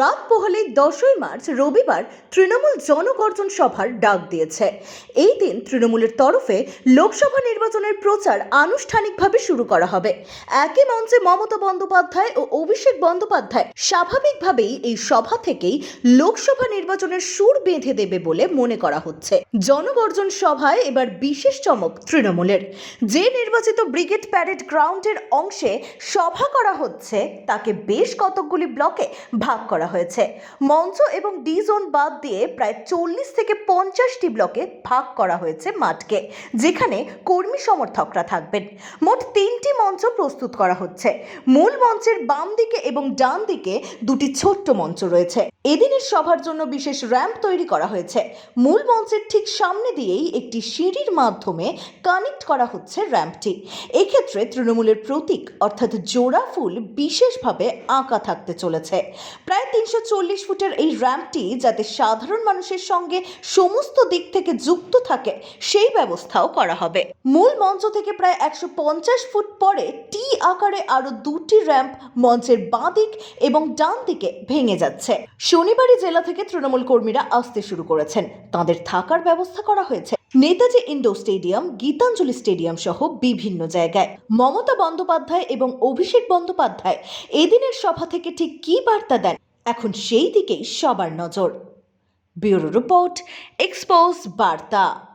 রাত পোহালে দশই মার্চ, রবিবার তৃণমূল জনগর্জন সভার ডাক দিয়েছে। এই দিন তৃণমূলের তরফে লোকসভা নির্বাচনের প্রচার আনুষ্ঠানিকভাবে শুরু করা হবে। একই মঞ্চে মমতা বন্দ্যোপাধ্যায় ও অভিষেক বন্দ্যোপাধ্যায় স্বাভাবিকভাবেই এই সভা থেকেই লোকসভা নির্বাচনের সুর বেঁধে দেবে বলে মনে করা হচ্ছে। জনগর্জন সভায় এবার বিশেষ চমক তৃণমূলের। যে নির্বাচিত ব্রিগেড প্যারেড গ্রাউন্ডের অংশে সভা করা হচ্ছে, তাকে বেশ কতকগুলি ব্লকে ভাগ করা হয়েছে। মঞ্চ এবং ডি জোন বাদ দিয়ে প্রায় চল্লিশ থেকে পঞ্চাশটি ব্লকে ভাগ করা হয়েছে মাঠকে, যেখানে কর্মী সমর্থকরা থাকবেন। মোট তিনটি মঞ্চ প্রস্তুত করা হচ্ছে। মূল মঞ্চের বাম দিকে এবং ডান দিকে দুটি ছোট্ট মঞ্চ রয়েছে। এদিনের সভার জন্য বিশেষ র্যাম্প তৈরি করা হয়েছে। মূল মঞ্চের ঠিক সামনে দিয়েই একটি সিঁড়ির মাধ্যমে কানেক্ট করা হচ্ছে র্যাম্পটি। এক্ষেত্রে তৃণমূলের প্রতীক, অর্থাৎ জোড়া ফুল, বিশেষভাবে আঁকা থাকতে চলেছে। প্রায় তিনশো চল্লিশ ফুটের এই র্যাম্পটি যাতে সাধারণ মানুষের সঙ্গে সমস্ত দিক থেকে যুক্ত থাকে, সেই ব্যবস্থাও করা হবে। মূল মঞ্চ থেকে প্রায় একশো পঞ্চাশ ফুট পরে টি আকারে আরও দুটি র্যাম্প মঞ্চের বাঁ দিক এবং ডান দিকে ভেঙে যাচ্ছে। শনিবারই জেলা থেকে তৃণমূল কর্মীরা আসতে শুরু করেছেন। তাদের থাকার ব্যবস্থা করা হয়েছে। Netaji indoor stadium, Gitanjali stadium সহ বিভিন্ন জায়গায়। মমতা বন্দ্যোপাধ্যায় এবং অভিষেক বন্দ্যোপাধ্যায় এদিনের সভা থেকে ঠিক কী বার্তা দেন এখন সেই দিকেই সবার নজর। ব্যুরো রিপোর্ট এক্সপোজ বার্তা।